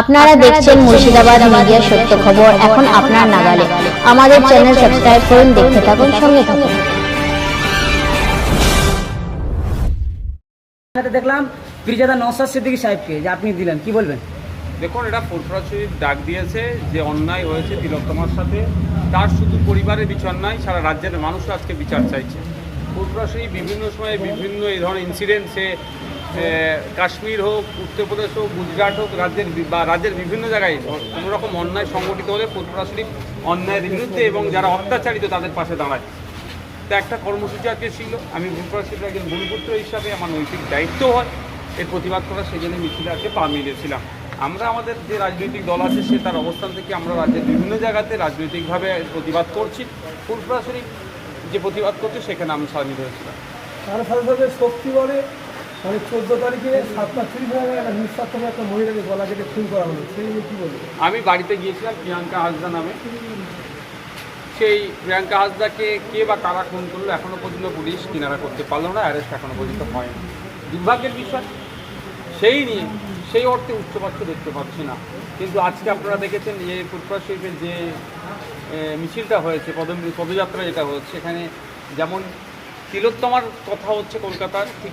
আপনারা দেখছেন মুর্শিদাবাদ মিডিয়া সত্য খবর। এখন আপনার নাগালে আমাদের চ্যানেল সাবস্ক্রাইব করুন দেখতে থাকুন সঙ্গে থাকুন। দেখলাম পীরজাদা নওসাদ সিদ্দিকী সাহেবকে যে আপনি দিলেন কি বলবেন? দেখুন এটা ফুরফুরা ডাক দিয়েছে যে অন্যায় হয়েছে তিলোত্তমার সাথে। তার শুধু পরিবারের বিচার নয় সারা রাজ্যের মানুষ আজকে বিচার চাইছে। ফুরফুরা বিভিন্ন সময়ে বিভিন্ন এই ধরনের ইনসিডেন্টসে কাশ্মীর হোক, উত্তরপ্রদেশ হোক, গুজরাট হোক, রাজ্যের বা রাজ্যের বিভিন্ন জায়গায় কোনো রকম অন্যায় সংগঠিত হলে শরীফ অন্যায়ের বিরুদ্ধে এবং যারা অত্যাচারিত তাদের পাশে দাঁড়ায়। তা একটা কর্মসূচি আজকে ছিল। আমি শরীফের একজন গুরুপুত্র হিসাবে আমার নৈতিক দায়িত্ব হয়। এর প্রতিবাদ করা সেই জন্য মিছিলে আজকে পা মিলিয়েছিলাম। আমরা আমাদের যে রাজনৈতিক দল আছে, সে তার অবস্থান থেকে আমরা রাজ্যের বিভিন্ন জায়গাতে রাজনৈতিকভাবে প্রতিবাদ করছি। শরীফ যে প্রতিবাদ করছে, সেখানে আমি সামিল হয়েছিলাম। তার সাথে সাথে শক্তি বলে মানে চোদ্দ তারিখে সাতটা তিরিশ একটা নিঃস্বার্থভাবে একটা মহিলাকে গলা কেটে খুন করা হলো। সেই নিয়ে কী বলব? আমি বাড়িতে গিয়েছিলাম প্রিয়াঙ্কা হাসদা নামে। সেই প্রিয়াঙ্কা হাসদাকে কে বা কারা খুন করল এখনও পর্যন্ত পুলিশ কিনারা করতে পারল না, অ্যারেস্ট এখনও পর্যন্ত হয়নি। দুর্ভাগ্যের বিষয়, সেই নিয়ে, সেই অর্থে উচ্চপাচ্য দেখতে পাচ্ছি না। কিন্তু আজকে আপনারা দেখেছেন যে ফুটপাথ শরীফের যে মিছিলটা হয়েছে পদ পদযাত্রা যেটা হচ্ছে, সেখানে যেমন তিলোত্তমার কথা হচ্ছে কলকাতার, ঠিক